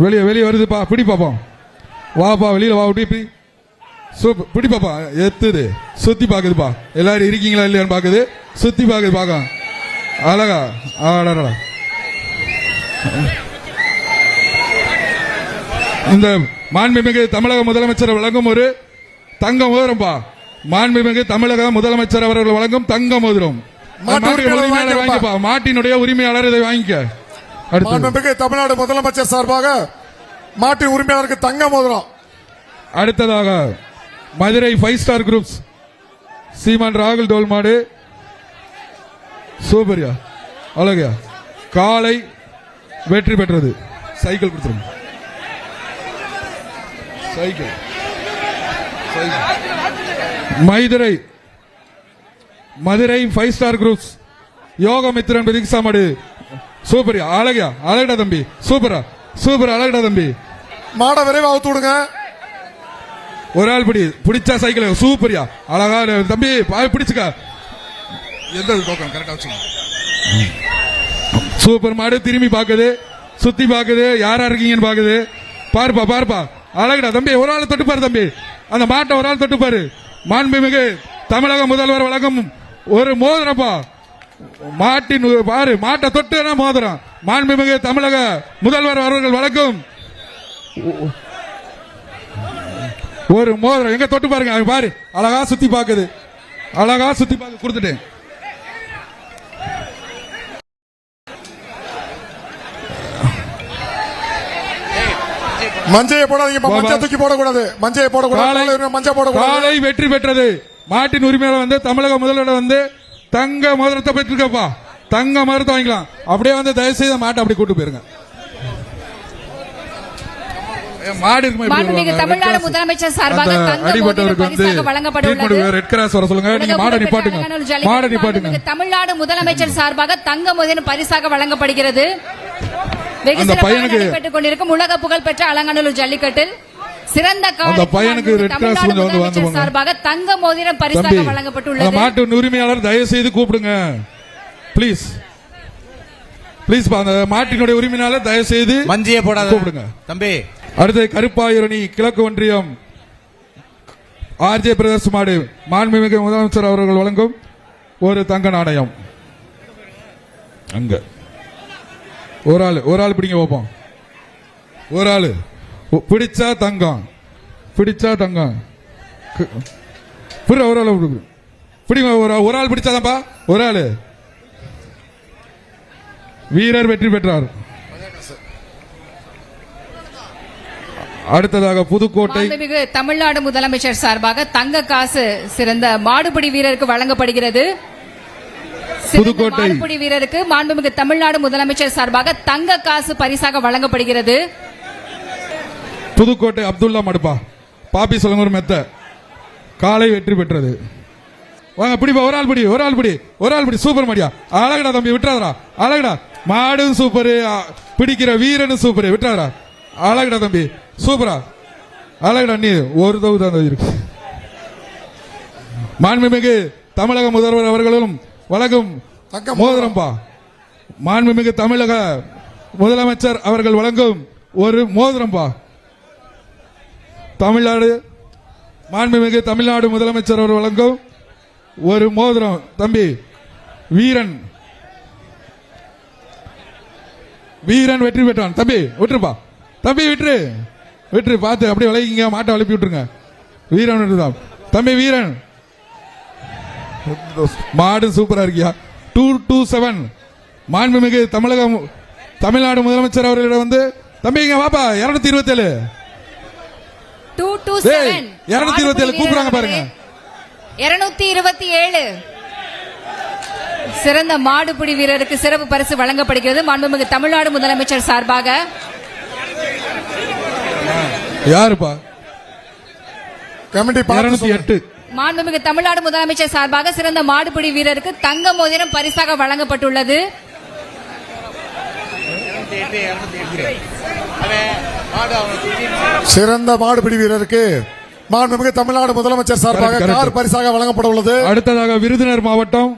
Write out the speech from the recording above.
வெளியே வெளியே வருதுப்பா. பிடி பாப்போம். வாப்பா வெளியில வா இப்படி. சூப்பர் பிடி பாப்பா. எத்துது. சுத்தி பாக்குதுப்பா. எல்லாரும் இருக்கீங்களா இல்லையான்னு பாக்குது. சுத்தி பாக்குது பாக்க அழகா. ஆடா இந்த மாண்புமிகு தமிழக முதலமைச்சர் வழங்கும் ஒரு தங்க மோதிரம்பா. மாண்புமிகு தமிழக முதலமைச்சர் அவர்கள் வழங்கும் தங்க மோதிரம். மாட்டினுடைய உரிமையாளர் இதை வாங்கிக்க. மாண்புமிகு தமிழ்நாடு முதலமைச்சர் சார்பாக மாட்டு உரிமையாளருக்கு தங்க மோதிரம். அடுத்ததாக Madurai five star groups Seeman ராகுல் டோல்மாடு சூப்பர்யா அழகையா காலை வெற்றி பெற்றது. சைக்கிள் கொடுத்துருங்க. Cycle. Madurai Madurai five star groups Yogamithran Pratiksha மாடு சூப்பர்யா அழகையா அழகடா தம்பி சூப்பரா சூப்பர் அழகடா தம்பி. மாட விரைவா அவுத்து விடுங்க. ஒரு ஆள் பிடி பிடிச்சா சைக்கிள் சூப்பர்யா அழகா தம்பி பிடிச்சுக்க. எந்த டோக்கன் கரெக்டா வச்சுங்க சூப்பர் மாடு திரும்பி பாக்குது சுத்தி பாக்குது யாரா இருக்கீங்கன்னு பாக்குது பாருப்பா பாருப்பா அழகுடா தம்பி ஒரு ஆள் தொட்டு பாரு தம்பி. அந்த மாட்டை ஒரு ஆள் தொட்டு பாரு மாண்புமிகு தமிழக முதல்வர் வழங்கும் ஒரு மோதிரப்பா. மாட்டின் பாரு மாட்டை தொட்டுனா மோதிரம்? மாண்புமிகு தமிழக முதல்வர் அவர்கள் வழங்கும். ஒரு மோதிரம் எங்க தொட்டு பாருங்க அங்க பாரு அழகா சுத்தி பாக்குது. அழகா சுத்தி பாக்கு கொடுத்துட்டேன். மஞ்சையை போடாதீங்க. மஞ்சள் தூக்கி போடக்கூடாது. மஞ்சையை போடக்கூடாது மஞ்சள் போடக்கூடாது. வெற்றி பெற்றது. மாட்டின் உரிமையாளர் வந்து தமிழக முதல்வர் வந்து தங்க மோதிரத்தை பெற்றிருக்கப்பா தங்க மோதிரத்தை வாங்கிக்கலாம். அப்படியே வந்து தயவு செய்து மாட்டை அப்படி கூட்டு போயிருங்க? தமிழ்நாடு. முதலமைச்சர் சார்பாக தங்க வந்து பரிசாக வழங்கப்படுகிறது. வெகு சிறப்பாக நடைபெற்றுக் கொண்டிருக்கும் உலக புகழ்பெற்ற அலங்காநல்லூர் ஜல்லிக்கட்டில். சிறந்த அந்த பையனுக்கு Cross தமிழ்நாடு கொஞ்சம் வந்து முதலமைச்சர் வாங்க. சார்பாக தங்க மோதிரம் பரிசாக வழங்கப்பட்டுள்ளது. மாட்டு உரிமையாளர் தயவு செய்து கூப்பிடுங்க ப்ளீஸ் ப்ளீஸ் அந்த மாட்டினுடைய உரிமையாளர் தயவு செய்து மஞ்சியை போடாத. கூப்பிடுங்க. தம்பி. அடுத்து கருப்பாயிரணி கிழக்கு ஒன்றியம். ஆர்ஜே பிரதர்ஸ் மாடு மாண்புமிகு முதலமைச்சர் அவர்கள் வழங்கும் ஒரு தங்க நாணயம். அங்க. ஒரு ஆள் ஒரு ஆள் பிடிங்க வைப்போம் ஒரு ஆள். பிடிச்சா தங்கம். பிடிச்சா தங்கம். கு- புரி ஒரு ஆள் பிடி. பிடிங்க ஒரு ஒரு ஆள் பிடிச்சாதான்ப்பா? ஒரு ஆள். வீரர் வெற்றி பெற்றார். அடுத்ததாக புதுக்கோட்டை தமிழ்நாடு முதலமைச்சர் சார்பாக தங்க காசு சிறந்த மாடுபிடி வீரருக்கு வழங்கப்படுகிறது. புதுக்கோட்டை. மாடுபிடி வீரருக்கு மாண்புமிகு தமிழ்நாடு முதலமைச்சர் சார்பாக தங்க காசு பரிசாக வழங்கப்படுகிறது. புதுக்கோட்டை அப்துல்லா மடுப்பா. பாப்பி சொல்லுங்க ஒரு மெத்த. காலை வெற்றி பெற்றது. வாங்க பிடிப்பா ஒரு ஆள் பிடி ஒரு ஆள் பிடி ஒரு ஆள் பிடி சூப்பர் மாடியா. அழகடா தம்பி விட்டுறாதடா. அழகடா. மாடும் சூப்பர் பிடிக்கிற வீரனும் சூப்பர் விட்டுறாதடா. அழகடா தம்பி சூப்பரா. அழகடா நீ ஒரு தவு தான் இருக்கு. மாண்புமிகு தமிழக முதல்வர் அவர்களும் வழங்கும் மோதிரம்பா மாண்புமிகு தமிழக முதலமைச்சர் அவர்கள் வழங்கும் ஒரு மோதிரம்பா தமிழ்நாடு மாண்புமிகு தமிழ்நாடு முதலமைச்சர் அவர் வழங்கும் ஒரு மோதிரம் தம்பி வீரன். வீரன் வெற்றி பெற்றான். தம்பி விட்டுருப்பா. தம்பி விட்டுரு. விட்டுரு பார்த்து அப்படியே விளைவிங்க மாட்டை வளப்பி விட்டுருங்க. வீரன் விட்டுதான் தம்பி வீரன். மாடு சூப்பரா இருக்கியா? Two two seven. மாண்புமிகு தமிழகம் தமிழ்நாடு முதலமைச்சர் அவர்களிடம் வந்து தம்பி இங்க வாப்பா இருநூத்தி இருபத்தேழு. Two two seven. 227 கூப்பிடுறாங்க பாருங்க. இருநூத்தி இருபத்தி ஏழு. சிறந்த மாடுபிடி வீரருக்கு சிறப்பு பரிசு வழங்கப்படுகிறது. மாண்புமிகு தமிழ்நாடு முதலமைச்சர் சார்பாக. யாருப்பா? கமிட்டி இருநூத்தி. எட்டு. மாண்புமிகு தமிழ்நாடு முதலமைச்சர் சார்பாக சிறந்த மாடுபிடி வீரருக்கு தங்க மோதிரம் பரிசாக வழங்கப்பட்டுள்ளது. சிறந்த மாடுபிடி வீரருக்கு மாண்புமிகு தமிழ்நாடு முதலமைச்சர் சார்பாக. கார் பரிசாக வழங்கப்பட உள்ளது அடுத்ததாக விருதுநகர் மாவட்டம்